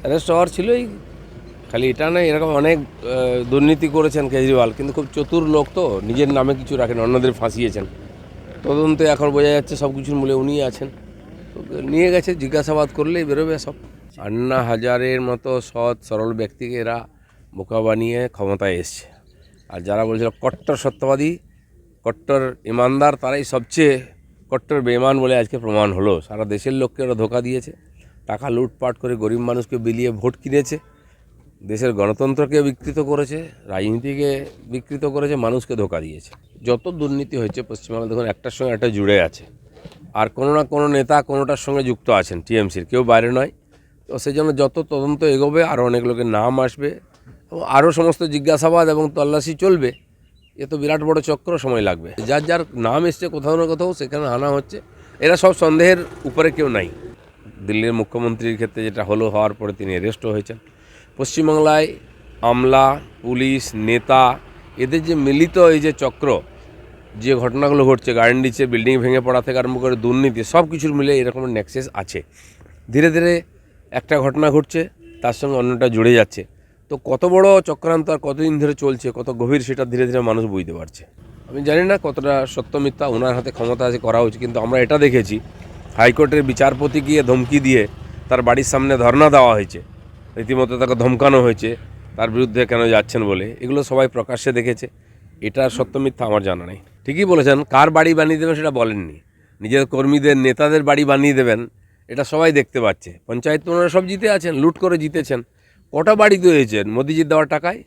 Arrest হওয়ার ছিলই। খালি এটা নয়, এরকম অনেক দুর্নীতি করেছেন কেজরিওয়াল, কিন্তু খুব চতুর লোক তো, নিজের নামে কিছু রাখেন, অন্যদের ফাঁসিয়েছেন। তদন্তে এখন বোঝা যাচ্ছে সব কিছুর মূলে উনি আছেন। নিয়ে গেছে, জিজ্ঞাসাবাদ করলেই বেরোবে সব। আন্না হাজারের মতো সৎ, সরল ব্যক্তিকে এরা বোকা বানিয়ে ক্ষমতায় এসছে। আর যারা বলছিল কট্টর সত্যবাদী, কট্টর ইমানদার, তারাই সবচেয়ে কট্টর বেমান বলে আজকে প্রমাণ হলো। সারা দেশের লোককে ওরা ধোকা দিয়েছে। টাকা লুটপাট করে গরিব মানুষকে বিলিয়ে ভোট কিনেছে, দেশের গণতন্ত্রকে বিকৃত করেছে, রাজনীতিকে বিকৃত করেছে, মানুষকে ধোকা দিয়েছে। যত দুর্নীতি হয়েছে পশ্চিমবাংলা দেখুন, একটার সঙ্গে একটা জুড়ে আছে। আর কোনো না কোনো নেতা কোনোটার সঙ্গে যুক্ত আছেন, টিএমসির, কেউ বাইরে নয়। তো সেই জন্য যত তদন্ত এগোবে, আরও অনেক লোকের নাম আসবে, এবং আরও সমস্ত জিজ্ঞাসাবাদ এবং তল্লাশি চলবে। এ তো বিরাট বড় চক্র, সময় লাগবে। যার যার নাম এসছে কোথাও না কোথাও, সেখানে আনা হচ্ছে। এরা সব সন্দেহের উপরে কেউ নাই। দিল্লির মুখ্যমন্ত্রীর ক্ষেত্রে যেটা হলো হওয়ার পরে তিনি অ্যারেস্টও হয়েছেন। পশ্চিমবাংলায় আমলা, পুলিশ, নেতা, এদের যে মিলিত এই যে চক্র, যে ঘটনাগুলো ঘটছে গার্ডেন নিচে বিল্ডিং ভেঙে পড়া থেকে আরম্ভ করে দুর্নীতি, সব কিছুর মিলে এরকম নেক্সেস আছে। ধীরে ধীরে একটা ঘটনা ঘটছে, তার সঙ্গে অন্যটা জুড়ে যাচ্ছে। তো কত বড় চক্রান্ত আর কতদিন ধরে চলছে, কত গভীর সেটা ধীরে ধীরে মানুষ বুঝতে পারছে। আমি জানি না কতটা সত্য মিথ্যা, ওনার হাতে ক্ষমতা আছে, করা উচিত, কিন্তু আমরা এটা দেখেছি হাইকোর্টের বিচারপতি গিয়ে ধমকি দিয়ে তার বাড়ির সামনে ধর্ণা দেওয়া হয়েছে। রীতিমতো তাকে ধমকানো হয়েছে। তার বিরুদ্ধে কেন যাচ্ছেন বলে এগুলো সবাই প্রকাশ্যে দেখেছে। এটা সত্য মিথ্যা আমার জানা নেই। ঠিকই বলেছেন, কার বাড়ি বানিয়ে দেবেন সেটা বলেননি। নিজের কর্মীদের, নেতাদের বাড়ি বানিয়ে দেবেন, এটা সবাই দেখতে পাচ্ছে। পঞ্চায়েত ওনারা সব জিতে আছেন, লুট করে জিতেছেন। কটা বাড়ি তৈরি হয়েছেন? মোদিজির দেওয়ার টাকায়?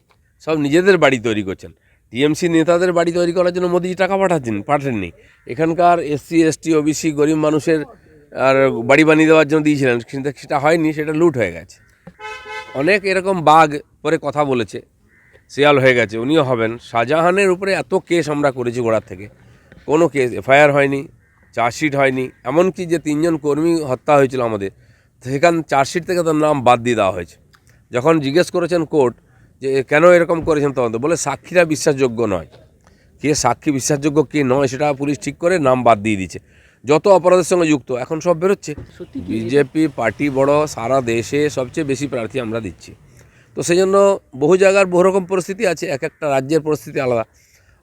সব নিজেদের বাড়ি তৈরি করছেন। টিএমসি নেতাদের বাড়ি তৈরি করার জন্য মোদিজি টাকা পাঠাচ্ছেন, পাঠাননি। এখানকার এসসি, এসটি, ওবিসি গরিব মানুষের, আর বাড়ি বানিয়ে দেওয়ার জন্য দিয়েছিলেন, কিন্তু সেটা হয়নি, সেটা লুট হয়ে গেছে। অনেক এরকম বাঘ পরে কথা বলেছে, শিয়াল হয়ে গেছে, উনিও হবেন। শাহজাহানের উপরে এত কেস আমরা করেছি গোড়ার থেকে। কোনো কেস, এফআইআর হয়নি, চার্জশিট হয়নি, এমনকি যে তিনজন কর্মী হত্যা হয়েছিল আমাদের, সেখান চার্জশিট থেকে তার নাম বাদ দিয়ে দেওয়া হয়েছে। যখন জিজ্ঞেস করেছেন কোর্ট যে কেন এরকম করেছেন তদন্ত? বলে সাক্ষীরা বিশ্বাসযোগ্য নয়। কে সাক্ষী বিশ্বাসযোগ্য কে নয় সেটা পুলিশ ঠিক করে নাম বাদ দিয়ে দিচ্ছে যত অপরাধের সঙ্গে যুক্ত এখন সব বেরোচ্ছে। বিজেপি পার্টি বড় সারা দেশে সবচেয়ে বেশি প্রার্থী আমরা দিচ্ছি। তো সেই জন্য বহু জায়গার বহু রকম পরিস্থিতি আছে এক একটা রাজ্যের পরিস্থিতি আলাদা।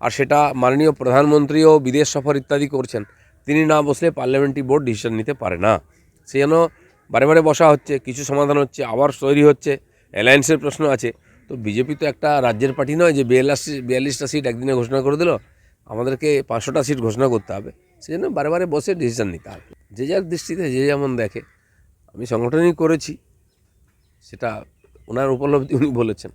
আর সেটা মাননীয় প্রধানমন্ত্রীও বিদেশ সফর ইত্যাদি করছেন তিনি না বসলে পার্লামেন্টারি বোর্ড ডিসিশন নিতে পারে না। সেই জন্য বারে বারে বসা হচ্ছে কিছু সমাধান হচ্ছে আবার তৈরি হচ্ছে অ্যালায়েন্সের প্রশ্ন আছে। তো বিজেপি তো একটা রাজ্যের পার্টি নয় যে বিয়াল্লিশ, বিয়াল্লিশটা সিট একদিনে ঘোষণা করে দিল। আমাদেরকে পাঁচশোটা সিট ঘোষণা করতে হবে। সেই জন্য বারে বারে বসে ডিসিশান নিতে হবে। যে যার দৃষ্টিতে, যে যেমন দেখে। আমি সংগঠনই করেছি। সেটা ওনার উপলব্ধি উনি বলেছেন।